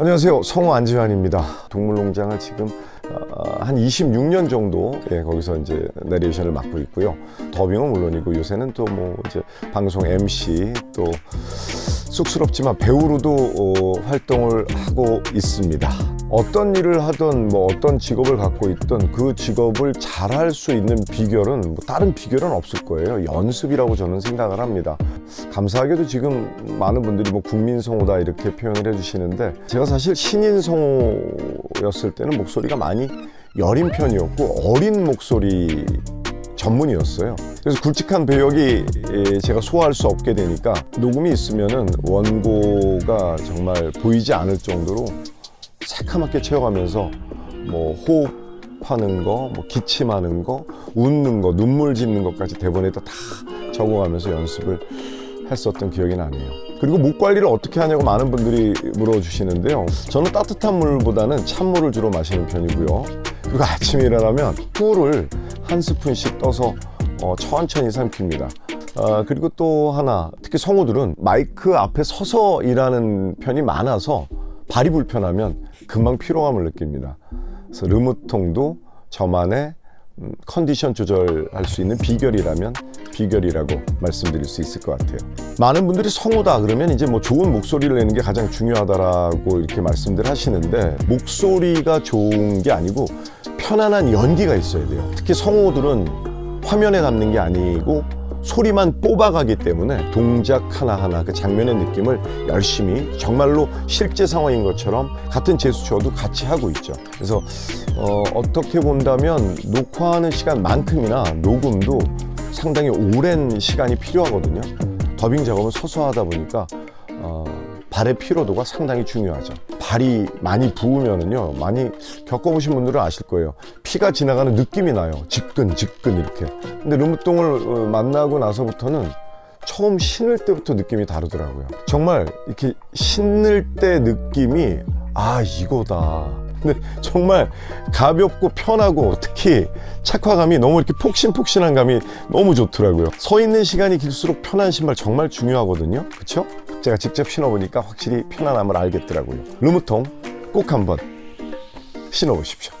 안녕하세요. 성우 안지환입니다. 동물농장을 지금 어, 한 26년 정도 예, 거기서 이제 내레이션을 맡고 있고요. 더빙은 물론이고 요새는 또 뭐 이제 방송 MC 또 쑥스럽지만 배우로도 어, 활동을 하고 있습니다. 어떤 일을 하든 뭐 어떤 직업을 갖고 있든 그 직업을 잘할 수 있는 비결은 뭐 다른 비결은 없을 거예요. 연습이라고 저는 생각을 합니다. 감사하게도 지금 많은 분들이 뭐 국민 성우다 이렇게 표현을 해주시는데 제가 사실 신인 성우였을 때는 목소리가 많이 여린 편이었고 어린 목소리 전문이었어요. 그래서 굵직한 배역이 예, 제가 소화할 수 없게 되니까 녹음이 있으면은 원고가 정말 보이지 않을 정도로 새카맣게 채워가면서 뭐 호흡하는 거, 뭐 기침하는 거, 웃는 거, 눈물 짓는 것까지 대본에다 다 적어가면서 연습을 했었던 기억이 나네요. 그리고 목 관리를 어떻게 하냐고 많은 분들이 물어주시는데요. 저는 따뜻한 물보다는 찬물을 주로 마시는 편이고요. 그리고 아침에 일어나면 꿀을 한 스푼씩 떠서 어, 천천히 삼킵니다. 아, 그리고 또 하나, 특히 성우들은 마이크 앞에 서서 일하는 편이 많아서 발이 불편하면 금방 피로감을 느낍니다. 그래서 르무통도 저만의 음, 컨디션 조절할 수 있는 비결이라면 비결이라고 말씀드릴 수 있을 것 같아요. 많은 분들이 성우다 그러면 이제 뭐 좋은 목소리를 내는 게 가장 중요하다라고 이렇게 말씀들 하시는데 목소리가 좋은 게 아니고 편안한 연기가 있어야 돼요. 특히 성우들은 화면에 담는 게 아니고 소리만 뽑아가기 때문에 동작 하나하나 그 장면의 느낌을 열심히 정말로 실제 상황인 것처럼 같은 제스처도 같이 하고 있죠. 그래서 어, 어떻게 본다면 녹화하는 시간만큼이나 녹음도 상당히 오랜 시간이 필요하거든요. 더빙 작업은 서서 하다 보니까 어, 발의 피로도가 상당히 중요하죠. 발이 많이 부으면은요, 많이 겪어보신 분들은 아실 거예요. 피가 지나가는 느낌이 나요. 지끈, 지끈 이렇게. 근데 르무똥을 어, 만나고 나서부터는 처음 신을 때부터 느낌이 다르더라고요. 정말 이렇게 신을 때 느낌이 아 이거다. 근데 정말 가볍고 편하고 특히 착화감이 너무 이렇게 폭신폭신한 감이 너무 좋더라고요. 서 있는 시간이 길수록 편한 신발 정말 중요하거든요. 그렇죠? 제가 직접 신어보니까 확실히 편안함을 알겠더라고요. 르무통 꼭 한번 신어보십시오.